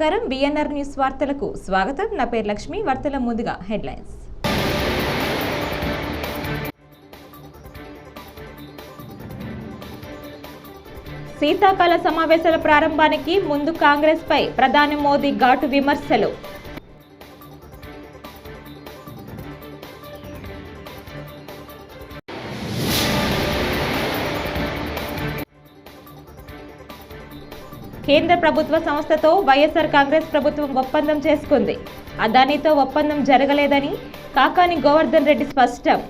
నమస్కారం. BNR news వార్తలకు స్వాగతం. నా పేరు లక్ష్మి. వార్తల ముందుగా హెడ్లైన్స్. శీతాకాల సమావేశాల ప్రారంభానికి ముందు కాంగ్రెస్ పై ప్రధాని మోదీ ఘాటు విమర్శలు. కేంద్ర ప్రభుత్వ సంస్థతో వైఎస్ఆర్ కాంగ్రెస్ ప్రభుత్వం ఒప్పందం చేసుకుంది. అదానితో ఒప్పందం జరగలేదని కాకాని గోవర్ధన్ రెడ్డి స్పష్టం.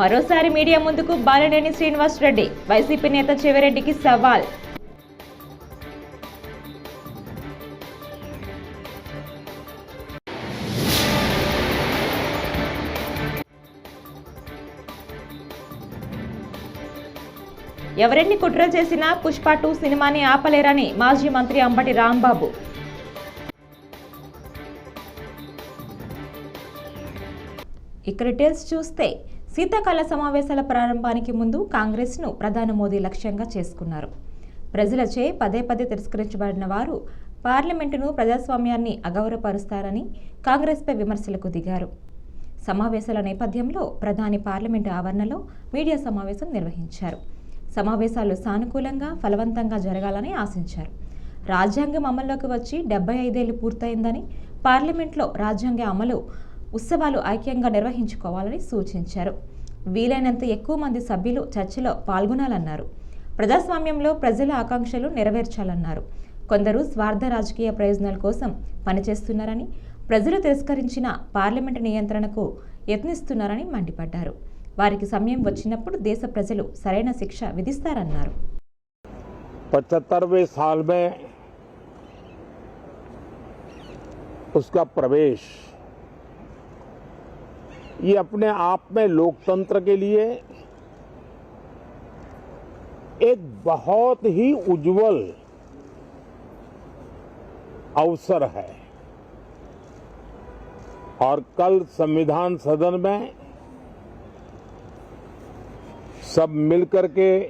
మరోసారి మీడియా ముందుకు బాలినేని శ్రీనివాస్ రెడ్డి. వైసీపీ నేత చెవిరెడ్డికి సవాల్. ఎవరెన్ని కుట్ర చేసినా పుష్ప టూ సినిమాని ఆపలేరని మాజీ మంత్రి అంబటి రాంబాబు. ఇక డీటెయిల్స్ చూస్తే శీతాకాల సమావేశాల ప్రారంభానికి ముందు కాంగ్రెస్ను ప్రధాని మోదీ లక్ష్యంగా చేసుకున్నారు. ప్రజలచే పదే పదే తిరస్కరించబడిన వారు పార్లమెంటును ప్రజాస్వామ్యాన్ని అగౌరవపరుస్తారని కాంగ్రెస్పై విమర్శలకు దిగారు. సమావేశాల నేపథ్యంలో ప్రధాని పార్లమెంటు ఆవరణలో మీడియా సమావేశం నిర్వహించారు. సమావేశాలు సానుకూలంగా ఫలవంతంగా జరగాలని ఆశించారు. రాజ్యాంగం అమల్లోకి వచ్చి డెబ్బై ఐదేళ్ళు పూర్తయిందని పార్లమెంట్లో రాజ్యాంగ అమలు ఉత్సవాలు ఐక్యంగా నిర్వహించుకోవాలని సూచించారు. వీలైనంత ఎక్కువ మంది సభ్యులు చర్చలో పాల్గొనాలన్నారు. ప్రజాస్వామ్యంలో ప్రజల ఆకాంక్షలు నెరవేర్చాలన్నారు. కొందరు స్వార్థ రాజకీయ ప్రయోజనాల కోసం పనిచేస్తున్నారని ప్రజలు తిరస్కరించిన పార్లమెంటు నియంత్రణకు యత్నిస్తున్నారని మండిపడ్డారు. వారికి సమయం వచ్చినప్పుడు దేశ ప్రజలు సరైన శిక్ష విధిస్తారన్నారు पचहत्तरवें साल में उसका प्रवेश ये अपने आप में लोकतंत्र के लिए एक बहुत ही उज्जवल अवसर है और कल संविधान सदन में सब मिलकर के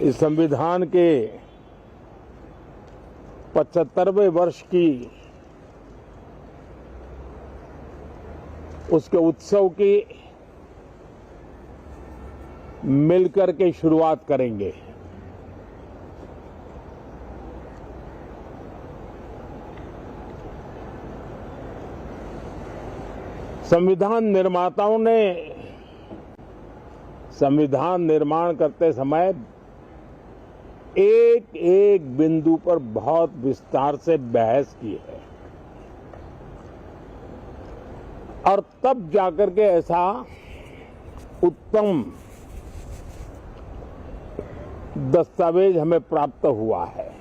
इस संविधान के पचहत्तरवें वर्ष की उसके उत्सव की मिलकर के शुरुआत करेंगे। संविधान निर्माताओं ने संविधान निर्माण करते समय एक एक बिंदु पर बहुत विस्तार से बहस की है। और तब जाकर के ऐसा उत्तम दस्तावेज़ हमें प्राप्त हुआ है।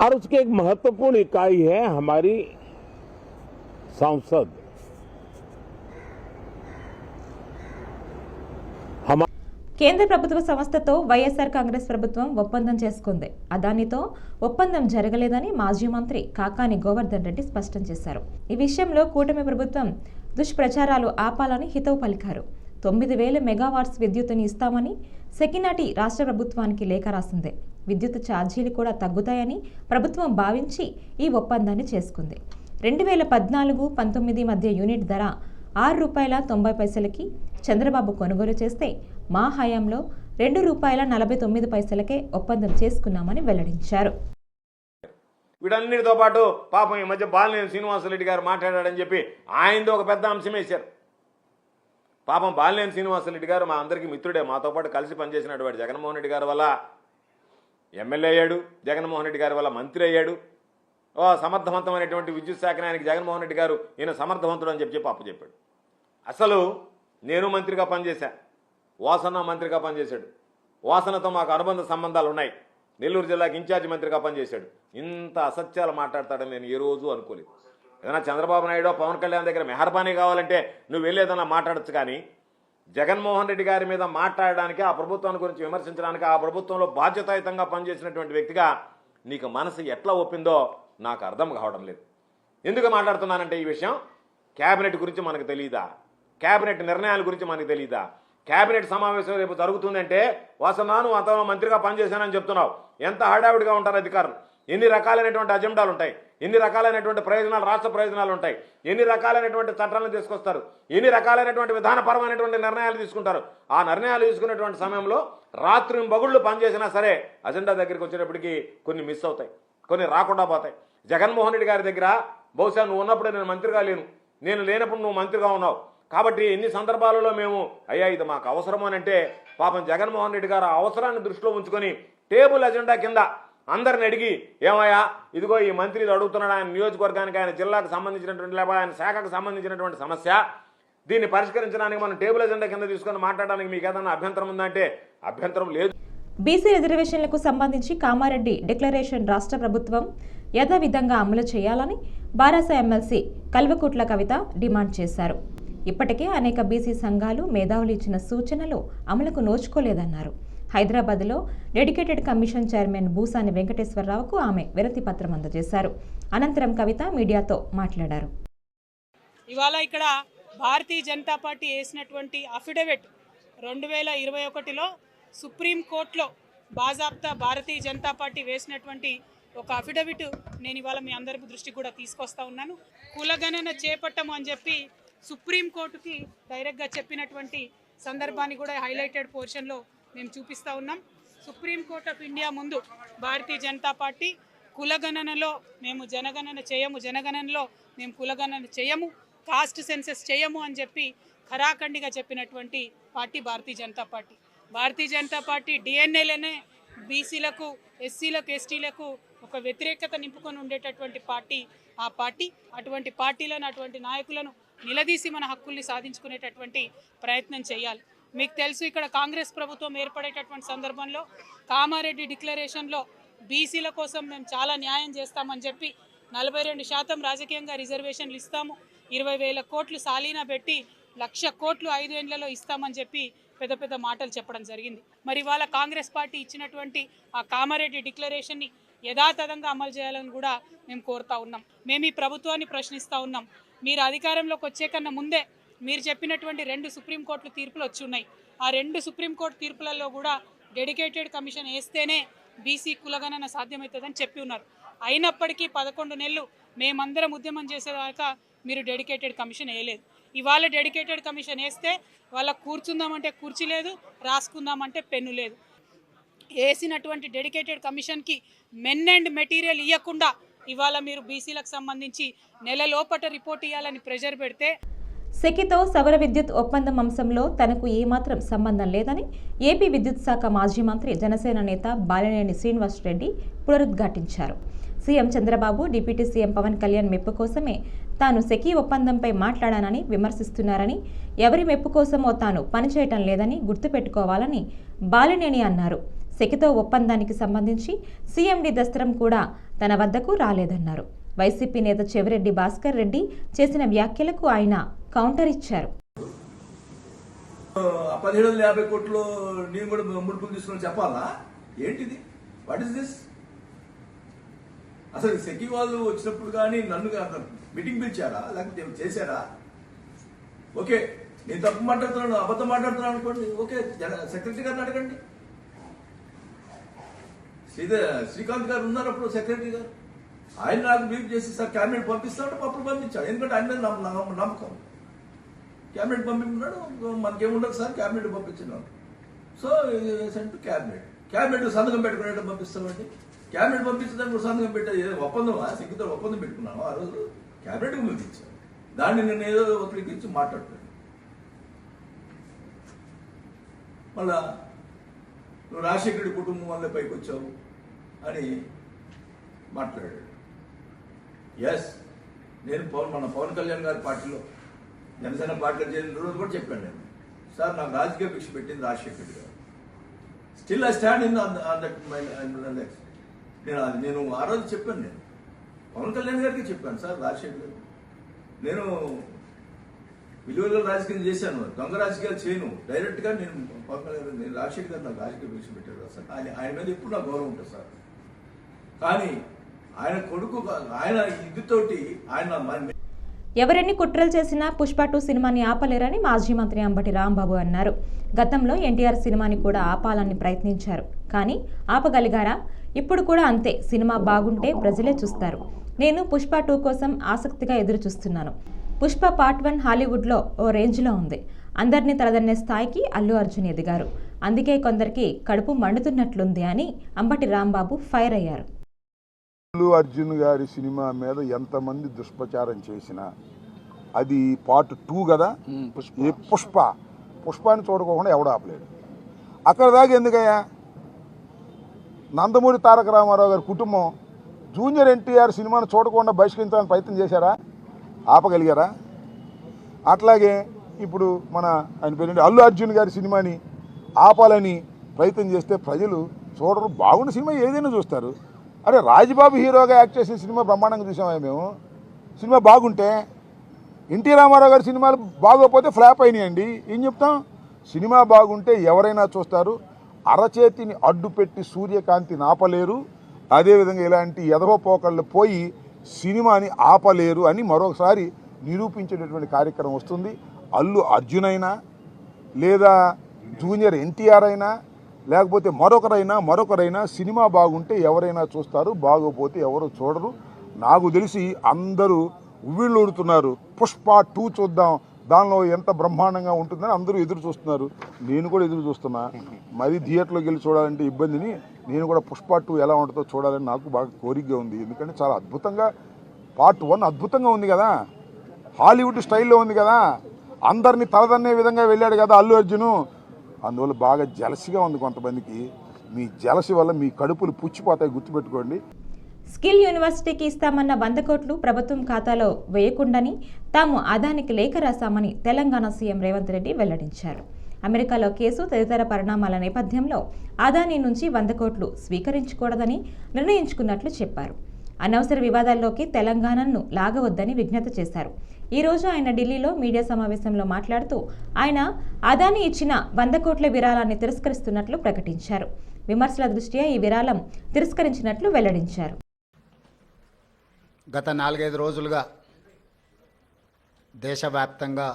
और उसकी एक महत्वपूर्ण इकाई है हमारी संसद। కేంద్ర ప్రభుత్వ సంస్థతో వైఎస్ఆర్ కాంగ్రెస్ ప్రభుత్వం ఒప్పందం చేసుకుంది. అదానితో ఒప్పందం జరగలేదని మాజీ మంత్రి కాకాని గోవర్ధన్ రెడ్డి స్పష్టం చేశారు. ఈ విషయంలో కూటమి ప్రభుత్వం దుష్ప్రచారాలు ఆపాలని హితవు పలికారు. తొమ్మిది వేల మెగావాట్స్ విద్యుత్తుని ఇస్తామని సెకినాటి రాష్ట్ర ప్రభుత్వానికి లేఖ రాసింది. విద్యుత్ ఛార్జీలు కూడా తగ్గుతాయని ప్రభుత్వం భావించి ఈ ఒప్పందాన్ని చేసుకుంది. రెండు వేల పద్నాలుగు పంతొమ్మిది మధ్య యూనిట్ ధర ఆరు రూపాయల తొంభై పైసలకి చంద్రబాబు కొనుగోలు చేస్తే మా హయాంలో రెండు రూపాయల నలభై తొమ్మిది పైసలకే ఒప్పందం చేసుకున్నామని వెల్లడించారు. వీటన్నిటితో పాటు పాపం ఈ మధ్య బాలినేని శ్రీనివాసరెడ్డి గారు మాట్లాడాడని చెప్పి ఆయనతో ఒక పెద్ద అంశం వేశారు. పాపం బాలినేని శ్రీనివాసరెడ్డి గారు మా అందరికీ మిత్రుడే. మాతో పాటు కలిసి పనిచేసినటువంటి జగన్మోహన్ రెడ్డి గారి వల్ల ఎమ్మెల్యే అయ్యాడు జగన్మోహన్ రెడ్డి గారి వల్ల మంత్రి అయ్యాడు. ఓ సమర్థవంతమైనటువంటి విద్యుత్ శాఖ ఆయనకి జగన్మోహన్ రెడ్డి గారు ఈయన సమర్థవంతుడు అని చెప్పి చెప్పి అప్పచెప్పాడు అసలు నేను మంత్రిగా పనిచేశా. వాసన మంత్రిగా పనిచేశాడు. వాసనతో మాకు అనుబంధ సంబంధాలు ఉన్నాయి. నెల్లూరు జిల్లాకి ఇన్ఛార్జ్ మంత్రిగా పనిచేశాడు. ఇంత అసత్యాలు మాట్లాడతాడని నేను ఏ రోజు అనుకోలేదు. ఏదైనా చంద్రబాబు నాయుడు పవన్ కళ్యాణ్ దగ్గర మెహర్బానీ కావాలంటే నువ్వు వెళ్ళేదన్నా మాట్లాడచ్చు కానీ జగన్మోహన్ రెడ్డి గారి మీద మాట్లాడడానికి ఆ ప్రభుత్వాన్ని గురించి విమర్శించడానికి ఆ ప్రభుత్వంలో బాధ్యతాయుతంగా పనిచేసినటువంటి వ్యక్తిగా నీకు మనసు ఎట్లా ఒప్పిందో నాకు అర్థం కావడం లేదు. ఎందుకు మాట్లాడుతున్నానంటే ఈ విషయం? క్యాబినెట్ గురించి మనకు తెలియదా క్యాబినెట్ నిర్ణయాల గురించి మనకు తెలియదా క్యాబినెట్ సమావేశం రేపు జరుగుతుందంటే వాసనాను అంతలో మంత్రిగా పనిచేశానని చెప్తున్నావు. ఎంత హడావిడిగా ఉంటారు అధికారులు? ఎన్ని రకాలైనటువంటి అజెండాలు ఉంటాయి? ఎన్ని రకాలైనటువంటి ప్రయోజనాలు రాష్ట్ర ప్రయోజనాలు ఉంటాయి? ఎన్ని రకాలైనటువంటి చట్టాలను తీసుకొస్తారు? ఎన్ని రకాలైనటువంటి విధానపరమైనటువంటి నిర్ణయాలు తీసుకుంటారు? ఆ నిర్ణయాలు తీసుకునేటువంటి సమయంలో రాత్రి బగుళ్ళు పనిచేసినా సరే అజెండా దగ్గరికి వచ్చేటప్పటికి కొన్ని మిస్ అవుతాయి. కొన్ని రాకుండా పోతాయి. జగన్మోహన్ రెడ్డి గారి దగ్గర బహుశా నువ్వు ఉన్నప్పుడే నేను మంత్రిగా లేను. నేను లేనప్పుడు నువ్వు మంత్రిగా ఉన్నావు. కాబట్టి ఎన్ని సందర్భాలలో మేము అయ్యా ఇది మాకు అవసరము అని అంటే పాపం జగన్మోహన్ రెడ్డి గారు అవసరాన్ని దృష్టిలో ఉంచుకొని టేబుల్ అజెండా కింద అందరిని అడిగి ఏమయ్యా ఇదిగో ఈ మంత్రి అడుగుతున్నాడు ఆయన నియోజకవర్గానికి ఆయన జిల్లాకు సంబంధించినటువంటి లేకపోతే ఆయన శాఖకు సంబంధించినటువంటి సమస్య. దీన్ని పరిష్కరించడానికి మనం టేబుల్ అజెండా కింద తీసుకొని మాట్లాడడానికి మీకు ఏదైనా అభ్యంతరం ఉందంటే అభ్యంతరం లేదు. బీసీ రిజర్వేషన్లకు సంబంధించి కామారెడ్డి డిక్లరేషన్ రాష్ట్ర ప్రభుత్వం యథావిధంగా అమలు చేయాలని బారాస ఎమ్మెల్సీ కల్వకుట్ల కవిత డిమాండ్ చేశారు. ఇప్పటికే అనేక బీసీ సంఘాలు మేధావులు ఇచ్చిన సూచనలు అమలుకు నోచుకోలేదన్నారు. హైదరాబాద్లో డెడికేటెడ్ కమిషన్ చైర్మన్ భూసాని వెంకటేశ్వరరావుకు ఆమె విరతి పత్రం అందజేశారు. అనంతరం కవిత మీడియాతో మాట్లాడారు. ఇవాళ ఇక్కడ భారతీయ జనతా పార్టీ వేసినటువంటి అఫిడవిట్ రెండు వేల ఇరవై ఒకటిలో సుప్రీంకోర్టులో బాజాబ్తా భారతీయ జనతా పార్టీ వేసినటువంటి ఒక అఫిడవిట్ నేను ఇవాళ మీ అందరి దృష్టికి కూడా తీసుకొస్తా ఉన్నాను. కులగణన చేపట్టము అని చెప్పి సుప్రీంకోర్టుకి డైరెక్ట్గా చెప్పినటువంటి సందర్భాన్ని కూడా హైలైటెడ్ పోర్షన్లో మేము చూపిస్తా ఉన్నాం. సుప్రీంకోర్ట్ ఆఫ్ ఇండియా ముందు భారతీయ జనతా పార్టీ కులగణనలో మేము జనగణన చేయము జనగణనలో మేము కులగణన చేయము కాస్ట్ సెన్సెస్ చేయము అని చెప్పి ఖరాఖండిగా చెప్పినటువంటి party Bharatiya Janata party. Bharatiya Janata party డిఎన్ఏలనే బీసీలకు ఎస్సీలకు ఎస్టీలకు ఒక వ్యతిరేకత నింపుకొని ఉండేటటువంటి పార్టీ ఆ పార్టీ. అటువంటి పార్టీలను అటువంటి నాయకులను నిలదీసి మన హక్కుల్ని సాధించుకునేటటువంటి ప్రయత్నం చేయాలి. మీకు తెలుసు ఇక్కడ కాంగ్రెస్ ప్రభుత్వం ఏర్పడేటటువంటి సందర్భంలో కామారెడ్డి డిక్లరేషన్లో బీసీల కోసం మేము చాలా న్యాయం చేస్తామని చెప్పి నలభై రెండు శాతం రాజకీయంగా రిజర్వేషన్లు ఇస్తాము. ఇరవై వేల కోట్లు సాలీనా పెట్టి లక్ష కోట్లు ఐదు ఏళ్ళలో ఇస్తామని చెప్పి పెద్ద పెద్ద మాటలు చెప్పడం జరిగింది. మరి ఇవాళ కాంగ్రెస్ పార్టీ ఇచ్చినటువంటి ఆ కామారెడ్డి డిక్లరేషన్ని యథాతథంగా అమలు చేయాలని కూడా మేము కోరుతా ఉన్నాం. మేము ఈ ప్రభుత్వాన్ని ప్రశ్నిస్తూ ఉన్నాం. మీరు అధికారంలోకి వచ్చే కన్నా ముందే మీరు చెప్పినటువంటి రెండు సుప్రీంకోర్టు తీర్పులు వచ్చి ఉన్నాయి. ఆ రెండు సుప్రీంకోర్టు తీర్పులలో కూడా డెడికేటెడ్ కమిషన్ వేస్తేనే బీసీ కులగణన సాధ్యమవుతుందని చెప్పి ఉన్నారు. అయినప్పటికీ పదకొండు నెలలు మేమందరం ఉద్యమం చేసేదాకా మీరు డెడికేటెడ్ కమిషన్ వేయలేదు. ఇవాళ డెడికేటెడ్ కమిషన్ వేస్తే వాళ్ళ కూర్చుందామంటే కుర్చీ లేదు రాసుకుందామంటే పెన్ను లేదు. వేసినటువంటి డెడికేటెడ్ కమిషన్కి మెన్ అండ్ మెటీరియల్ ఇవ్వకుండా ఇవాళ మీరు బీసీలకు సంబంధించి నెల లోపట రిపోర్ట్ ఇవ్వాలని ప్రెషర్ పెడితే సెకితో సౌర విద్యుత్ ఒప్పందం అంశంలో తనకు ఏమాత్రం సంబంధం లేదని ఏపీ విద్యుత్ శాఖ మాజీ మంత్రి జనసేన నేత బాలినేని శ్రీనివాస్ రెడ్డి పునరుద్ఘాటించారు. CM Chandrababu deputy CM Pavan Kalyan మెప్పు కోసమే తాను సెకీ ఒప్పందంపై మాట్లాడానని విమర్శిస్తున్నారని ఎవరి మెప్పు కోసమో తాను పనిచేయటం లేదని గుర్తుపెట్టుకోవాలని బాలినేని అన్నారు. సెకితో ఒప్పందానికి సంబంధించి సీఎండి దస్త్రం కూడా తన వద్దకు రాలేదన్నారు. వైసీపీ నేత చెవిరెడ్డి భాస్కర్ రెడ్డి చేసిన వ్యాఖ్యలకు ఆయన కౌంటర్ ఇచ్చారు. పదిహేడు వందల యాభై కోట్లు నేను కూడా ముడుపులు తీసుకుని చెప్పాలా? ఏంటిది? వాట్ ఇస్ దిస్ అసలు సెకి వాళ్ళు వచ్చినప్పుడు కానీ నన్ను మీటింగ్ పిలిచారా? లేకపోతే చేశారా? ఓకే నేను తప్పు మాట్లాడుతున్నాను అబద్ధం మాట్లాడుతున్నాను అనుకోండి ఓకే జన- సెక్రటరీ గారిని అడగండి. శ్రీధర్ శ్రీకాంత్ గారు ఉన్నారు అప్పుడు సెక్రటరీ గారు. ఆయన నాకు బ్రీఫ్ చేసి సార్ క్యాబినెట్ పంపిస్తాడు అప్పుడు పంపించాడు ఎందుకంటే ఆయన మీద నమ్మ- నమ్మ- నమ్మకం. క్యాబినెట్ పంపించున్నాడు మనకేముండదు sir cabinet పంపించినాడు. So sent cabinet. Cabinet సంతకం పెట్టుకునేటప్పుడు పంపిస్తామండి. క్యాబినెట్ పంపించడానికి కూడా సంతకం పెట్టే ఏదో ఒప్పందమా సిగ్గుతో ఒప్పందం పెట్టుకున్నాను ఆ రోజు క్యాబినెట్ పంపించాను దాన్ని నేను ఏదో ఒకరికి ఇచ్చి మాట్లాడుతాను మళ్ళా నువ్వు రాజశేఖరుడి కుటుంబం వల్ల పైకి వచ్చావు అని మాట్లాడాడు. ఎస్ నేను పవన్ మన పవన్ కళ్యాణ్ గారి పార్టీలో జనసేన పార్టీలో చేరిన రోజు కూడా చెప్పాను నేను. సార్ నాకు రాజకీయ భిక్ష పెట్టింది రాజశేఖర్ గారు. స్టిల్ ఐ స్టాండ్ ఇన్ నేను అది నేను ఆ రోజు చెప్పాను నేను. పవన్ కళ్యాణ్ గారికి చెప్పాను సార్ రాజశేఖర్ గారు. నేను విలువల రాజకీయం చేశాను దొంగ రాజకీయాలు చేయను. డైరెక్ట్గా నేను పవన్ కళ్యాణ్ నేను రాజశేఖర్ గారు నాకు రాజకీయ భిక్ష పెట్టారు సార్. ఆయన ఆయన మీద ఎప్పుడు నాకు గౌరవం ఉంటుంది సార్. కానీ ఆయన కొడుకు ఆయన ఇదితోటి ఆయన ఎవరెన్ని కుట్రలు చేసినా పుష్ప టూ సినిమాని ఆపలేరని మాజీ మంత్రి అంబటి రాంబాబు అన్నారు. గతంలో ఎన్టీఆర్ సినిమాని కూడా ఆపాలని ప్రయత్నించారు. కానీ ఆపగలిగారా? ఇప్పుడు కూడా అంతే సినిమా బాగుంటే ప్రజలే చూస్తారు. నేను పుష్ప టూ కోసం ఆసక్తిగా ఎదురు చూస్తున్నాను పుష్ప పార్ట్ వన్ హాలీవుడ్లో ఓ రేంజ్లో ఉంది. అందరినీ తలదన్నే స్థాయికి అల్లు అర్జున్ ఎదిగారు. అందుకే కొందరికి కడుపు మండుతున్నట్లుంది అని అంబటి రాంబాబు ఫైర్ అయ్యారు. అల్లు అర్జున్ గారి సినిమా మీద ఎంతమంది దుష్ప్రచారం చేసినా అది పార్ట్ టూ కదా? ఈ పుష్ప. పుష్పాన్ని చూడకోకుండా ఎవడు ఆపలేడు. అక్కడ దాకా ఎందుకయ్యా? నందమూరి తారక రామారావు గారి కుటుంబం జూనియర్ ఎన్టీఆర్ సినిమాను చూడకుండా బహిష్కరించాలని ప్రయత్నం చేశారా? ఆపగలిగారా? అట్లాగే ఇప్పుడు మన ఆయన పేరు అల్లు అర్జున్ గారి సినిమాని ఆపాలని ప్రయత్నం చేస్తే ప్రజలు చూడరు. బాగున్న సినిమా ఏదైనా చూస్తారు. అరే రాజ్బాబు హీరోగా యాక్ట్ చేసిన సినిమా బ్రహ్మాండంగా చూసామా మేము. సినిమా బాగుంటే ఎన్టీ రామారావు గారి సినిమాలు బాగోకపోతే ఫ్లాప్ అయినాయండి. ఏం చెప్తాం? సినిమా బాగుంటే ఎవరైనా చూస్తారు. అరచేతిని అడ్డు పెట్టి ఆపలేరు అదేవిధంగా ఇలాంటి ఎదవ పోకళ్ళు పోయి సినిమాని ఆపలేరు అని మరొకసారి నిరూపించేటటువంటి కార్యక్రమం వస్తుంది. అల్లు అర్జున్ అయినా లేదా జూనియర్ ఎన్టీఆర్ అయినా లేకపోతే మరొకరైనా మరొకరైనా సినిమా బాగుంటే ఎవరైనా చూస్తారు బాగోపోతే ఎవరు చూడరు. నాకు తెలిసి అందరూ ఉవ్విళ్ళూరుతున్నారు పుష్ప టూ చూద్దాం దానిలో ఎంత బ్రహ్మాండంగా ఉంటుందని అందరూ ఎదురు చూస్తున్నారు. నేను కూడా ఎదురు చూస్తున్నా. మరి థియేటర్లోకి వెళ్ళి చూడాలంటే ఇబ్బందిని నేను కూడా పుష్ప టూ ఎలా ఉంటుందో చూడాలని నాకు బాగా కోరికగా ఉంది. ఎందుకంటే చాలా అద్భుతంగా పార్ట్ వన్ అద్భుతంగా ఉంది కదా. హాలీవుడ్ స్టైల్లో ఉంది కదా. అందరినీ తలదన్నే విధంగా వెళ్ళాడు కదా అల్లు అర్జును. అందువల్ల బాగా జలసిగా ఉంది కొంతమందికి. మీ జలసి వల్ల మీ కడుపులు పుచ్చిపోతాయి గుర్తుపెట్టుకోండి. స్కిల్ యూనివర్సిటీకి ఇస్తామన్న వంద కోట్లు ప్రభుత్వం ఖాతాలో వేయకుండాని తాము ఆదానికి లేఖ రాశామని తెలంగాణ సీఎం రేవంత్ రెడ్డి వెల్లడించారు. అమెరికాలో కేసు తదితర పరిణామాల నేపథ్యంలో ఆదాని నుంచి వంద కోట్లు స్వీకరించకూడదని నిర్ణయించుకున్నట్లు చెప్పారు. అనవసర వివాదాల్లోకి తెలంగాణను లాగవద్దని విజ్ఞప్తి చేశారు. ఈరోజు ఆయన ఢిల్లీలో మీడియా సమావేశంలో మాట్లాడుతూ ఆయన అదాని ఇచ్చిన వంద కోట్ల విరాళాన్ని తిరస్కరిస్తున్నట్లు ప్రకటించారు. విమర్శల దృష్ట్యా ఈ విరాళం తిరస్కరించినట్లు వెల్లడించారు. గత నాలుగైదు రోజులుగా దేశవ్యాప్తంగా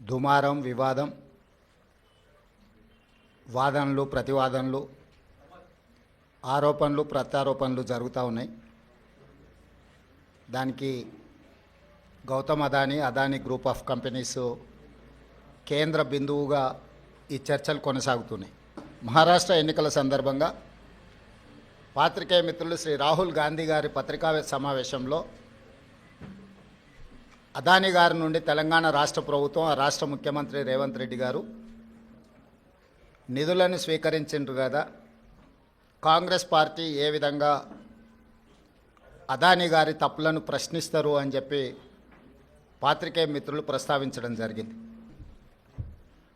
దుమారం వివాదం వాదనలు ప్రతివాదనలు ఆరోపణలు ప్రత్యారోపణలు జరుగుతూ ఉన్నాయి. దానికి Gautam Adani Adani group of companies కేంద్ర బిందువుగా ఈ చర్చలు కొనసాగుతున్నాయి. మహారాష్ట్ర ఎన్నికల సందర్భంగా పాత్రికేయ మిత్రులు శ్రీ రాహుల్ గాంధీ గారి పత్రికా సమావేశంలో అదానీ గారి నుండి తెలంగాణ రాష్ట్ర ప్రభుత్వం ఆ రాష్ట్ర ముఖ్యమంత్రి రేవంత్ రెడ్డి గారు నిధులను స్వీకరించిండ్రు కదా. కాంగ్రెస్ పార్టీ ఏ విధంగా అదానీ గారి తప్పులను ప్రశ్నిస్తారు అని చెప్పి పాత్రికేయ మిత్రులు ప్రస్తావించడం జరిగింది.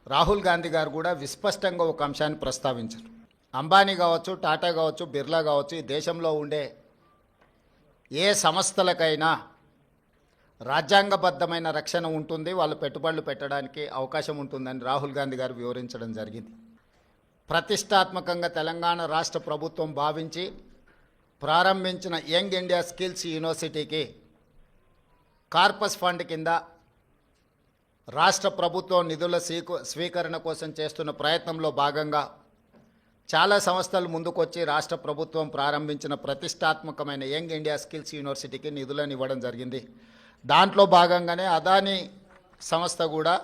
రాహుల్ గాంధీ గారు కూడా విస్పష్టంగా ఒక అంశాన్ని ప్రస్తావించారు. అంబానీ కావచ్చు టాటా కావచ్చు బిర్లా కావచ్చు ఈ దేశంలో ఉండే ఏ సంస్థలకైనా రాజ్యాంగబద్ధమైన రక్షణ ఉంటుంది వాళ్ళు పెట్టుబడులు పెట్టడానికి అవకాశం ఉంటుందని రాహుల్ గాంధీ గారు వివరించడం జరిగింది. ప్రతిష్టాత్మకంగా తెలంగాణ రాష్ట్ర ప్రభుత్వం భావించి ప్రారంభించిన యంగ్ ఇండియా స్కిల్స్ యూనివర్సిటీకి కార్పస్ ఫండ్ కింద రాష్ట్ర ప్రభుత్వం నిధుల స్వీకు స్వీకరణ కోసం చేస్తున్న ప్రయత్నంలో భాగంగా చాలా సంస్థలు ముందుకొచ్చి రాష్ట్ర ప్రభుత్వం ప్రారంభించిన ప్రతిష్టాత్మకమైన యంగ్ ఇండియా స్కిల్స్ యూనివర్సిటీకి నిధులను ఇవ్వడం జరిగింది. దాంట్లో భాగంగానే అదానీ సంస్థ కూడా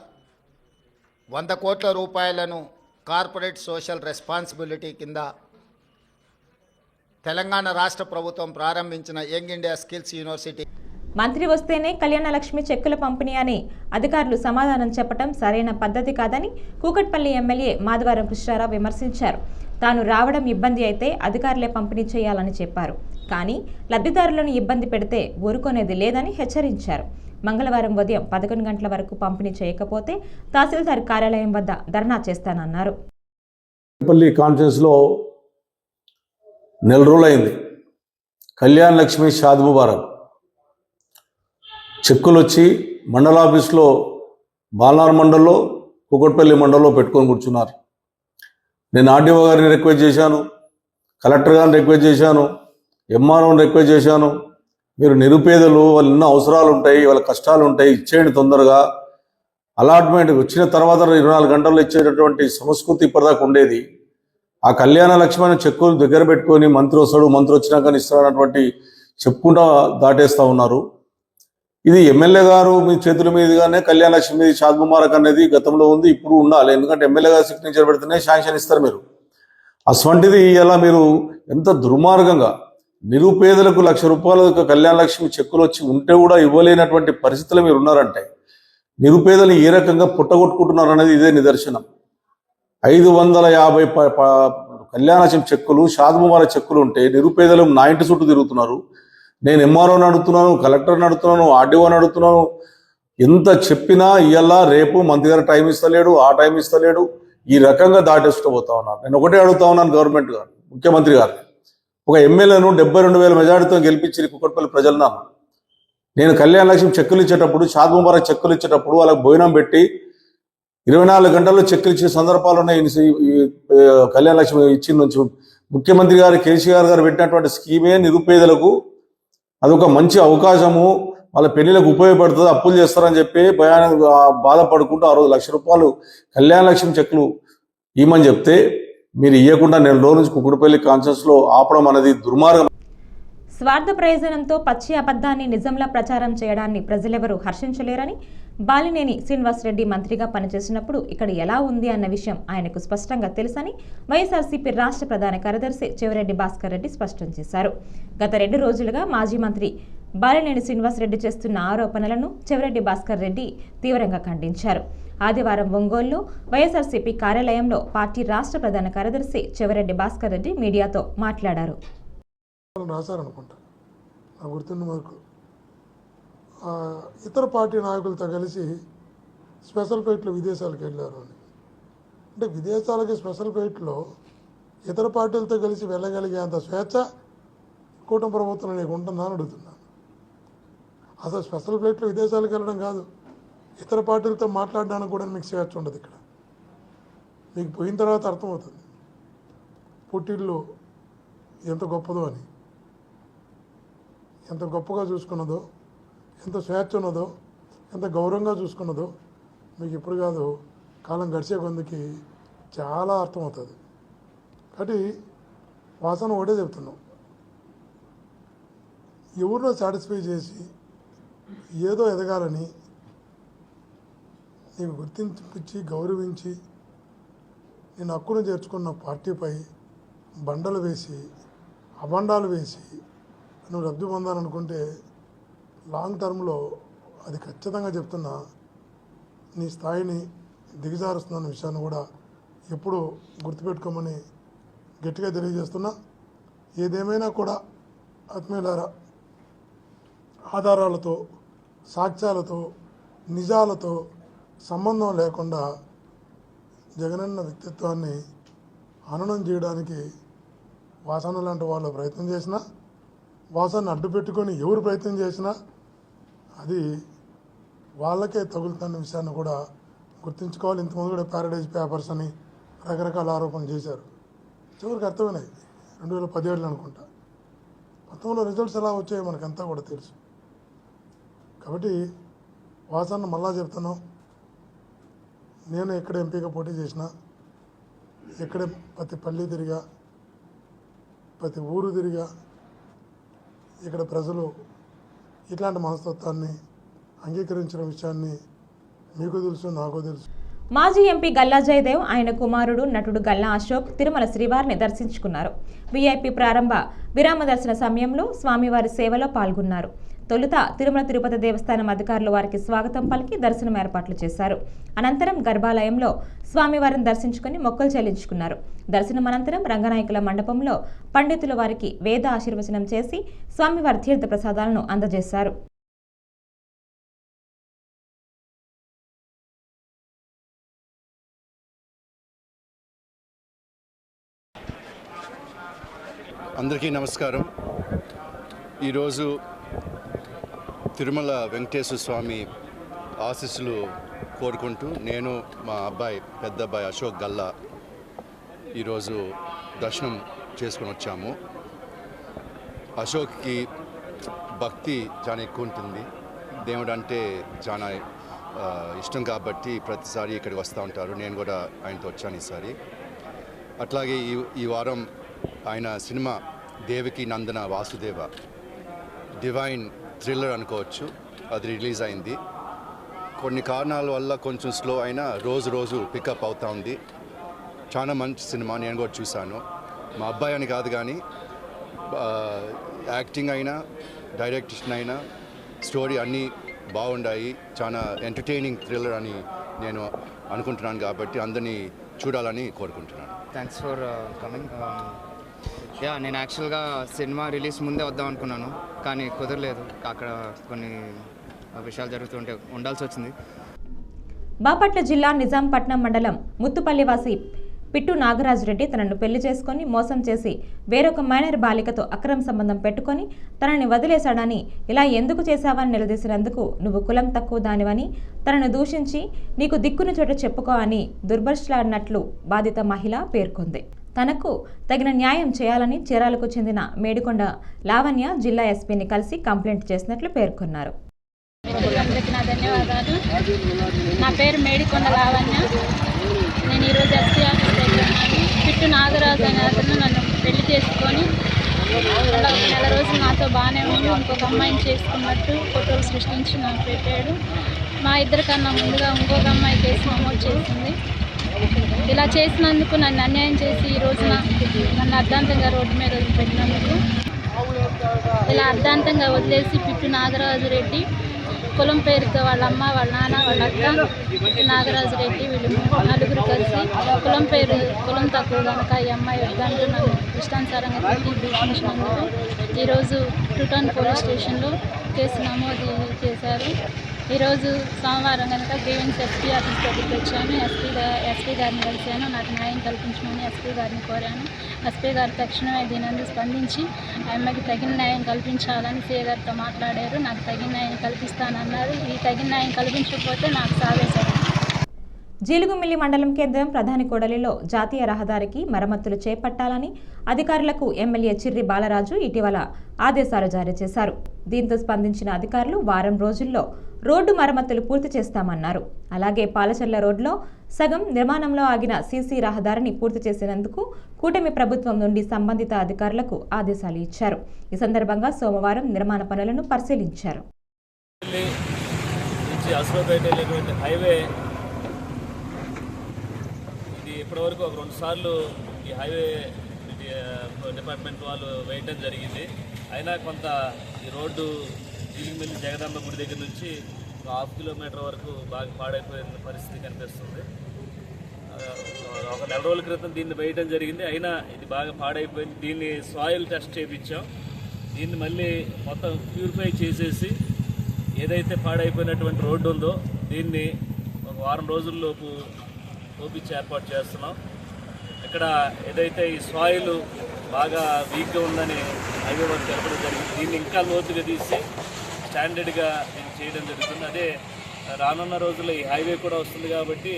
వంద కోట్ల రూపాయలను కార్పొరేట్ సోషల్ రెస్పాన్సిబిలిటీ కింద తెలంగాణ రాష్ట్ర ప్రభుత్వం ప్రారంభించిన యంగ్ ఇండియా స్కిల్స్ యూనివర్సిటీ. మంత్రి వస్తేనే కళ్యాణ లక్ష్మి చెక్కుల పంపిణీ అని అధికారులు సమాధానం చెప్పడం సరైన పద్ధతి కాదని కూకట్పల్లి ఎమ్మెల్యే మాధవరం కృష్ణారావు విమర్శించారు. తాను రావడం ఇబ్బంది అయితే అధికారులే పంపిణీ చేయాలని చెప్పారు. కానీ లబ్ధిదారులను ఇబ్బంది పెడితే ఊరుకునేది లేదని హెచ్చరించారు. మంగళవారం ఉదయం పదకొండు గంటల వరకు పంపిణీ చేయకపోతే తహసీల్దార్ కార్యాలయం వద్ద ధర్నా చేస్తానన్నారు. కాన్ఫరెన్స్లో నెల రోజులైంది. కళ్యాణ్ లక్ష్మి షాద్ ముబారక్. చెక్కులు వచ్చి మండల ఆఫీస్లో బాలనార్ మండల్లో కుకట్పల్లి మండల్లో పెట్టుకొని కూర్చున్నారు. నేను ఆర్డీఓ గారిని రిక్వెస్ట్ చేశాను కలెక్టర్ గారిని రిక్వెస్ట్ చేశాను ఎంఆర్ఓని రిక్వెస్ట్ చేశాను. మీరు నిరుపేదలు వాళ్ళు ఎన్నో అవసరాలు ఉంటాయి వాళ్ళ కష్టాలు ఉంటాయి ఇచ్చేయండి తొందరగా. అలాట్మెంట్ వచ్చిన తర్వాత ఇరవై నాలుగు గంటల్లో ఇచ్చేటటువంటి సంస్కృతి ఇప్పటిదాకా ఉండేది. ఆ కళ్యాణ లక్ష్మణ చెక్కులు దగ్గర పెట్టుకొని మంత్రి వస్తాడు మంత్రి వచ్చినాక ఇస్తాడన్నటువంటి చెప్పుకుంటా దాటేస్తా ఉన్నారు. ఇది ఎమ్మెల్యే గారు మీ చేతుల మీదుగానే కళ్యాణ లక్ష్మి మీద షాద్ ముబారక్ అనేది గతంలో ఉంది ఇప్పుడు ఉండాలి. ఎందుకంటే ఎమ్మెల్యే గారు సిగ్నేచర్ పెడితేనే శాంక్షన్ ఇస్తారు మీరు. అటువంటిది ఇలా మీరు? ఎంత దుర్మార్గంగా నిరుపేదలకు లక్ష రూపాయల కళ్యాణ లక్ష్మి చెక్కులు వచ్చి ఉంటే కూడా ఇవ్వలేనటువంటి పరిస్థితులు మీరు ఉన్నారంటే నిరుపేదలు ఏ రకంగా పుట్టగొట్టుకుంటున్నారు అనేది ఇదే నిదర్శనం. ఐదు వందల యాభై ప- ప- కళ్యాణ చెక్కులు షాద్ముబార చెక్కులు ఉంటే నిరుపేదలు నా ఇంటి చుట్టూ తిరుగుతున్నారు. నేను ఎంఆర్ఓని అడుగుతున్నాను కలెక్టర్ని అడుగుతున్నాను ఆర్డీఓని అడుగుతున్నాను. ఎంత చెప్పినా ఇయ్యాల రేపు మంత్రి గారు టైం ఇస్తలేడు ఆ టైం ఇస్తలేడు. ఈ రకంగా దాటేస్తూ పోతా ఉన్నారు నేను ఒకటే అడుగుతా ఉన్నాను గవర్నమెంట్ గారు ముఖ్యమంత్రి గారు. ఒక ఎమ్మెల్యేను డెబ్బై రెండు వేల మెజారిటీతో గెలిపించి కుక్కట్పల్లి ప్రజలను నేను కళ్యాణ లక్ష్యం చెక్కులు ఇచ్చేటప్పుడు షాద్ ముబారక్ చెక్కులు ఇచ్చేటప్పుడు వాళ్ళకి భోజనం పెట్టి ఇరవై నాలుగు గంటల్లో చెక్కులు ఇచ్చిన సందర్భాలు ఉన్నాయి. కళ్యాణ లక్ష్మి ఇచ్చిన నుంచి ముఖ్యమంత్రి గారు కేసీఆర్ గారు పెట్టినటువంటి స్కీమే నిరుపేదలకు అదొక మంచి అవకాశము. వాళ్ళ పెళ్ళిలకు ఉపయోగపడుతుంది అప్పులు చేస్తారని చెప్పి భయాన బాధపడుకుంటూ ఆ రోజు లక్ష రూపాయలు కళ్యాణ లక్ష్మి చెక్కులు ఇవ్వమని చెప్తే మీరు ఇవ్వకుండా నెల రోజుల నుంచి కుకుడుపల్లి కాన్షియస్లో ఆపడం అనేది దుర్మార్గం. స్వార్థ ప్రయోజనంతో పచ్చి అబద్ధాన్ని నిజంలా ప్రచారం చేయడాన్ని ప్రజలెవరూ హర్షించలేరని బాలినేని శ్రీనివాసరెడ్డి మంత్రిగా పనిచేసినప్పుడు ఇక్కడ ఎలా ఉంది అన్న విషయం ఆయనకు స్పష్టంగా తెలుసని వైఎస్ఆర్సీపీ రాష్ట్ర ప్రధాన కార్యదర్శి చెవిరెడ్డి భాస్కర్ రెడ్డి స్పష్టం చేశారు. గత రెండు రోజులుగా మాజీ మంత్రి బాలినేని శ్రీనివాసరెడ్డి చేస్తున్న ఆరోపణలను చెవిరెడ్డి భాస్కర్ రెడ్డి తీవ్రంగా ఖండించారు. ఆదివారం ఒంగోలులో వైఎస్ఆర్సీపీ కార్యాలయంలో పార్టీ రాష్ట్ర ప్రధాన కార్యదర్శి చెవిరెడ్డి భాస్కర్ రెడ్డి మీడియాతో మాట్లాడారు వాళ్ళు రాశారనుకుంటా నాకు గుర్తున్న వరకు ఆ, ఇతర పార్టీ నాయకులతో కలిసి స్పెషల్ ఫ్లైట్లో విదేశాలకు వెళ్ళారు అని. అంటే విదేశాలకి స్పెషల్ ఫ్లైట్లో ఇతర పార్టీలతో కలిసి వెళ్ళగలిగేంత స్వేచ్ఛ కూటమి ప్రభుత్వం నీకు ఉంటుందా అని అడుగుతున్నాను. అసలు స్పెషల్ ఫ్లైట్లు విదేశాలకు వెళ్ళడం కాదు ఇతర పార్టీలతో మాట్లాడడానికి కూడా మీకు స్వేచ్ఛ ఉండదు ఇక్కడ. మీకు పోయిన తర్వాత అర్థమవుతుంది. పుట్టిల్లు ఎంత గొప్పదో అని. ఎంత గొప్పగా చూసుకున్నదో ఎంత స్వేచ్ఛ ఉన్నదో ఎంత గౌరవంగా చూసుకున్నదో మీకు ఇప్పుడు కాదు కాలం గడిచే కొందికి చాలా అర్థమవుతుంది. కాబట్టి వాసన ఒకటే చెప్తున్నాం. ఎవరినో సాటిస్ఫై చేసి ఏదో ఎదగాలని నీకు గుర్తించి గౌరవించి నేను హక్కును చేర్చుకున్న పార్టీపై బండలు వేసి అబండాలు వేసి నువ్వు లబ్ధి పొందాలనుకుంటే లాంగ్ టర్మ్లో అది ఖచ్చితంగా చెప్తున్నా నీ స్థాయిని దిగజారుస్తున్న విషయాన్ని కూడా ఎప్పుడు గుర్తుపెట్టుకోమని గట్టిగా తెలియజేస్తున్నా. ఏదేమైనా కూడా ఆత్మీయులారా ఆధారాలతో సాక్ష్యాలతో నిజాలతో సంబంధం లేకుండా జగనన్న వ్యక్తిత్వాన్ని హననం చేయడానికి వాసన లాంటి వాళ్ళు ప్రయత్నం చేసినా వాసనను అడ్డు పెట్టుకొని ఎవరు ప్రయత్నం చేసినా అది వాళ్ళకే తగులుతున్న విషయాన్ని కూడా గుర్తుంచుకోవాలి. ఇంతకుముందు కూడా ప్యారడైజ్ పేపర్స్ అని రకరకాల ఆరోపణలు చేశారు. చివరికి అర్థమైనది రెండు వేల పదిహేడులో అనుకుంటా. మొత్తంలో రిజల్ట్స్ ఎలా వచ్చాయో మనకంతా కూడా తెలుసు. కాబట్టి వాసన మళ్ళా చెప్తున్నాం. నేను ఎక్కడ ఎంపీగా పోటీ చేసినా ఎక్కడ ప్రతి పల్లి తిరిగా ప్రతి ఊరు తిరిగా ఇక్కడ ప్రజలు ఇట్లాంటి మనస్తత్వాన్ని అంగీకరించిన విషయాన్ని మీకు తెలుసు నాకు తెలుసు. మాజీ ఎంపీ గల్లా జయదేవ్ ఆయన కుమారుడు నటుడు గల్లా అశోక్ తిరుమల శ్రీవారిని దర్శించుకున్నారు. వీఐపీ ప్రారంభ విరామ దర్శన సమయంలో స్వామివారి సేవలో పాల్గొన్నారు. తొలుత తిరుమల తిరుపతి దేవస్థానం అధికారులు వారికి స్వాగతం పలికి దర్శనం ఏర్పాట్లు చేశారు. అనంతరం గర్భాలయంలో స్వామివారిని దర్శించుకుని మొక్కలు చెల్లించుకున్నారు. దర్శనం అనంతరం రంగనాయకుల మండపంలో పండితులు వారికి వేద ఆశీర్వచనం చేసి స్వామివారి తీర్థ ప్రసాదాలను అందజేశారు. అందరికీ నమస్కారం. ఈరోజు తిరుమల వెంకటేశ్వర స్వామి ఆశీస్సులు కోరుకుంటూ నేను మా అబ్బాయి పెద్ద అబ్బాయి అశోక్ గల్లా ఈరోజు దర్శనం చేసుకొని వచ్చాము. అశోక్కి భక్తి చాలా ఎక్కువ ఉంటుంది. దేవుడు అంటే చాలా ఇష్టం కాబట్టి ప్రతిసారి ఇక్కడికి వస్తూ ఉంటారు. నేను కూడా ఆయనతో వచ్చాను ఈసారి. అట్లాగే ఈ ఈ వారం ఆయన సినిమా దేవికి నందన వాసుదేవ డివైన్ థ్రిల్లర్ అనుకోవచ్చు. అది రిలీజ్ అయింది. కొన్ని కారణాల వల్ల కొంచెం స్లో అయినా రోజు రోజు పికప్ అవుతా ఉంది. చాలా మంచి సినిమా నేను కూడా చూశాను. మా అబ్బాయి అని కాదు కానీ యాక్టింగ్ అయినా డైరెక్షన్ అయినా స్టోరీ అన్నీ బాగుండాయి. చాలా ఎంటర్టైనింగ్ థ్రిల్లర్ అని నేను అనుకుంటున్నాను కాబట్టి అందరినీ చూడాలని కోరుకుంటున్నాను. థ్యాంక్స్ ఫర్ కమింగ్ యా నేను యాక్చువల్గా సినిమా రిలీజ్ ముందే వద్దాం అనుకున్నాను కానీ కుదరలేదు. అక్కడ కొన్ని విషయాలు జరుగుతుంటే ఉండాల్సి వచ్చింది. బాపట్ల జిల్లా నిజాంపట్నం మండలం ముత్తుపల్లివాసి పిట్టు నాగరాజు రెడ్డి తనను పెళ్ళి చేసుకొని మోసం చేసి వేరొక మైనర్ బాలికతో అక్రమ సంబంధం పెట్టుకొని తనని వదిలేశాడని ఇలా ఎందుకు చేశావని నిలదీసినందుకు నువ్వు కులం తక్కువ దానివని తనను దూషించి నీకు దిక్కుని చోట చెప్పుకో అని దుర్భర్షలాడినట్లు బాధిత మహిళ పేర్కొంది. తనకు తగిన న్యాయం చేయాలని చీరాలకు చెందిన మేడికొండ లావణ్య జిల్లా ఎస్పీని కలిసి కంప్లైంట్ చేసినట్లు పేర్కొన్నారు. అందరికీ నా ధన్యవాదాలు. నా పేరు మేడికొండ లావణ్య. నేను ఈరోజు ఎస్పీ ఆఫీస్ దగ్గర పిట్టు నాగరాజు అనే అతను నన్ను పెళ్ళి చేసుకొని ఒక నెల రోజులు నాతో బాగానే ఉండి ఇంకొక అమ్మాయిని చేసుకున్నట్టు ఫోటోలు సృష్టించి నాకు పెట్టాడు. మా ఇద్దరికన్నా ముందుగా ఇంకొక అమ్మాయి కేసు నమోదు చేసింది. ఇలా చేసినందుకు నన్ను అన్యాయం చేసి ఈ రోజున నన్ను అర్ధాంతంగా రోడ్డు మీద వదిలిపెట్టినందుకు ఇలా అర్ధాంతంగా వదిలేసి పిట్టు నాగరాజు రెడ్డి కులం పేరుతో వాళ్ళ అమ్మ వాళ్ళ నాన్న వాళ్ళ అక్క పిట్టు నాగరాజు రెడ్డి వీళ్ళు నలుగురు కలిసి కులం పేరు కులం తక్కువ కనుక ఈ అమ్మాయి వద్దంటూ నన్ను ఇష్టానుసారంగా పెట్టి దూషించినందుకు ఈరోజు టూటౌన్ పోలీస్ స్టేషన్లో కేసు నమోదు చేశారు. ఈరోజు సోమవారం కనుక గ్రీవెన్స్ ఎస్పీ ఆఫీస్ దగ్గరికి వచ్చాను. ఎస్పీ ఎస్పీ గారిని కలిశాను. నాకు న్యాయం కల్పించమని ఎస్పీ గారిని కోరాను. ఎస్పీ గారు తక్షణమే దీనందు స్పందించి ఆమెకి తగిన న్యాయం కల్పించాలని సీఏ గారితో మాట్లాడారు. నాకు తగిన న్యాయం కల్పిస్తానన్నారు. ఈ తగిన న్యాయం కల్పించకపోతే నాకు సాగేశారు జీలుగుమిల్లి మండలం కేంద్రం ప్రధాని కోడలిలో జాతీయ రహదారికి మరమ్మతులు చేపట్టాలని అధికారులకు ఎమ్మెల్యే చిర్రి బాలరాజు ఇటీవల ఆదేశాలు జారీ చేశారు. దీంతో స్పందించిన అధికారులు వారం రోజుల్లో రోడ్డు మరమ్మతులు పూర్తి చేస్తామన్నారు. అలాగే పాలచర్ల రోడ్లో సగం నిర్మాణంలో ఆగిన సీసీ రహదారిని పూర్తి చేసినందుకు కూటమి ప్రభుత్వం నుండి సంబంధిత అధికారులకు ఆదేశాలు ఇచ్చారు. ఈ సందర్భంగా సోమవారం నిర్మాణ పనులను పరిశీలించారు. హైవే ఇప్పటివరకు ఒక రెండు సార్లు ఈ హైవే డిపార్ట్మెంట్ వాళ్ళు వేయటం జరిగింది. అయినా కొంత ఈ రోడ్డు జీలిమిల్లి జగదాంబ గుడి దగ్గర నుంచి ఒక హాఫ్ కిలోమీటర్ వరకు బాగా పాడైపోయిన పరిస్థితి కనిపిస్తుంది. ఒక నెల రోజుల క్రితం దీన్ని వేయటం జరిగింది. అయినా ఇది బాగా పాడైపోయింది. దీన్ని సాయిల్ టెస్ట్ చేయించాం దీన్ని మళ్ళీ మొత్తం ప్యూరిఫై చేసేసి ఏదైతే పాడైపోయినటువంటి రోడ్డు ఉందో దీన్ని ఒక వారం రోజుల్లోపు ఓపించి ఏర్పాటు చేస్తున్నాం. ఇక్కడ ఏదైతే ఈ సాయిల్ బాగా వీక్గా ఉందని హైవే వర్క్ తెలపడం జరిగింది. దీన్ని ఇంకా లోతుగా తీసి స్టాండర్డ్గా దీన్ని చేయడం జరుగుతుంది. అదే రానున్న రోజుల్లో ఈ హైవే కూడా వస్తుంది కాబట్టి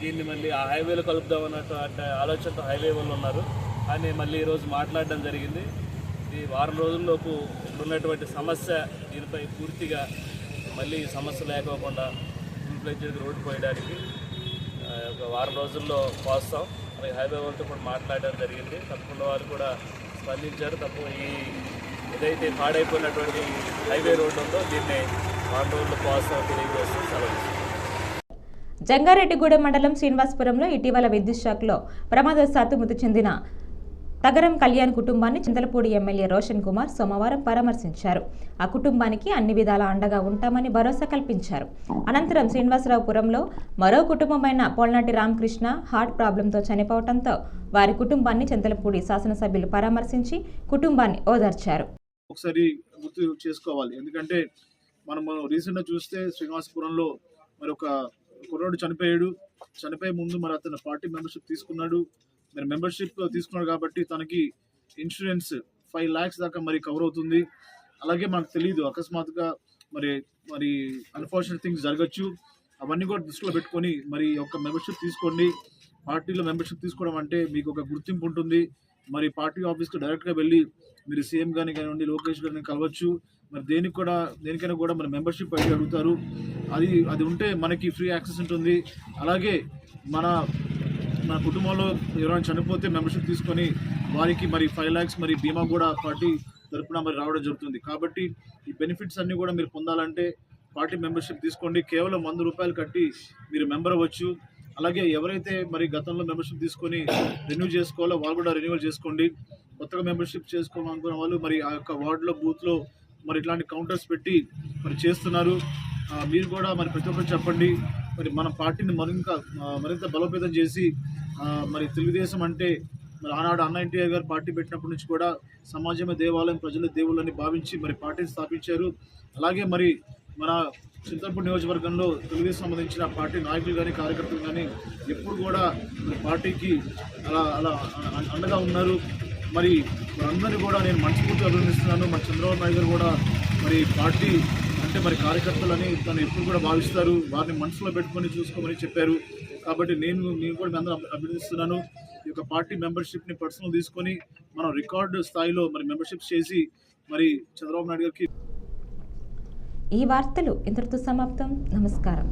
దీన్ని మళ్ళీ ఆ హైవేలో కలుపుదాం అన్నట్టు అంటే ఆలోచనతో హైవే వాళ్ళు ఉన్నారు. కానీ మళ్ళీ ఈరోజు మాట్లాడడం జరిగింది. ఈ వారం రోజుల్లోపు ఇప్పుడున్నటువంటి సమస్య దీనిపై పూర్తిగా మళ్ళీ ఈ సమస్య లేకోకుండా ఫుల్ రోడ్డు పోయడానికి ఒక వారం రోజుల్లో పోస్తాం. అలాగే హైవే వాళ్ళతో కూడా మాట్లాడడం జరిగింది. తప్పకుండా వారు కూడా స్పందించారు. తప్ప ఈ ఏదైతే పాడైపోయినటువంటి హైవే రోడ్డు ఉందో దీన్ని వారం రోజుల్లో పోస్తాం తెలియజేస్తూ సెలవు జంగారెడ్డిగూడెం మండలం శ్రీనివాసపురంలో ఇటీవల విద్యుత్ షాక్లో ప్రమాదశాత్తు మృతి చెందిన తగరం కళ్యాణ్ కుటుంబాన్ని చింతలపూడి ఎమ్మెల్యే రోషన్ కుమార్ సోమవారం పరామర్శించారు. ఆ కుటుంబానికి అన్ని విధాల అండగా ఉంటామని భరోసా కల్పించారు. అనంతరం శ్రీనివాసరావుపురంలో మరో కుటుంబమైన పోల్నాటి రామకృష్ణ హార్ట్ ప్రాబ్లంతో చనిపోవడంతో వారి కుటుంబాన్ని చింతలపూడి శాసనసభ్యులు పరామర్శించి కుటుంబాన్ని ఓదార్చారు. ఒకసారి గుర్తు చేసుకోవాలి. ఎందుకంటే మనము రీసెంట్గా చూస్తే శ్రీనివాసపురంలో మరి ఒక కుర్రాడు చనిపోయాడు. చనిపోయే ముందు మరి అతను పార్టీ మెంబర్షిప్ తీసుకున్నాడు. మరి మెంబర్షిప్ తీసుకున్నాడు కాబట్టి తనకి ఇన్సూరెన్స్ ఫైవ్ ల్యాక్స్ దాకా మరి కవర్ అవుతుంది. అలాగే మనకు తెలియదు అకస్మాత్తుగా మరి మరి అన్ఫార్చునేట్ థింగ్స్ జరగచ్చు. అవన్నీ కూడా దృష్టిలో పెట్టుకొని మరి ఒక మెంబర్షిప్ తీసుకోండి. పార్టీలో మెంబర్షిప్ తీసుకోవడం అంటే మీకు ఒక గుర్తింపు ఉంటుంది. మరి పార్టీ ఆఫీస్కి డైరెక్ట్గా వెళ్ళి మీరు సీఎం గారిని కానివ్వండి లోకేష్ గారిని కలవచ్చు. మరి దేనికి కూడా దేనికైనా కూడా మన మెంబర్షిప్ అయితే అడుగుతారు. అది అది ఉంటే మనకి ఫ్రీ యాక్సెస్ ఉంటుంది. అలాగే మన నా కుటుంబంలో ఎవరైనా చనిపోతే మెంబర్షిప్ తీసుకొని వారికి మరి ఫైవ్ ల్యాక్స్ మరి బీమా కూడా పార్టీ తరఫున మరి రావడం జరుగుతుంది. కాబట్టి ఈ బెనిఫిట్స్ అన్నీ కూడా మీరు పొందాలంటే పార్టీ మెంబర్షిప్ తీసుకోండి. కేవలం వంద రూపాయలు కట్టి మీరు మెంబర్ అవ్వచ్చు. అలాగే ఎవరైతే మరి గతంలో మెంబర్షిప్ తీసుకొని రెన్యూ చేసుకోవాలో వాళ్ళు కూడా రెన్యూవల్ చేసుకోండి. కొత్తగా మెంబర్షిప్ చేసుకోవాలనుకున్న వాళ్ళు మరి ఆ యొక్క వార్డులో బూత్లో మరి ఇట్లాంటి కౌంటర్స్ పెట్టి మరి చేస్తున్నారు. మీరు కూడా మరి ప్రతి ఒక్కరు చెప్పండి. మరి మన పార్టీని మరింత మరింత బలోపేతం చేసి మరి తెలుగుదేశం అంటే మరి ఆనాడు అన్న ఎన్టీఆర్ గారు పార్టీ పెట్టినప్పటి నుంచి కూడా సమాజమే దేవాలయం ప్రజల దేవుళ్ళని భావించి మరి పార్టీని స్థాపించారు. అలాగే మరి మన చింతలపూడి నియోజకవర్గంలో తెలుగుదేశం సంబంధించిన పార్టీ నాయకులు కానీ కార్యకర్తలు కానీ ఎప్పుడు కూడా మరి పార్టీకి అలా అలా అండగా ఉన్నారు. మరి అందరినీ కూడా నేను మనస్ఫూర్తిగా అభినందిస్తున్నాను. మరి చంద్రబాబు నాయుడు గారు కూడా మరి పార్టీ అంటే మరి కార్యకర్తలని తను ఎప్పుడు కూడా భావిస్తారు. వారిని మనసులో పెట్టుకొని చూసుకోమని చెప్పారు. కాబట్టి నేను నేను కూడా మీ అందరూ అభినందిస్తున్నాను ఈ యొక్క పార్టీ మెంబర్షిప్ని పర్సనల్ తీసుకొని మనం రికార్డు స్థాయిలో మరి మెంబర్షిప్ చేసి మరి చంద్రబాబు నాయుడు గారికి ఈ వార్తలు ఇంతటితో సమాప్తం. నమస్కారం.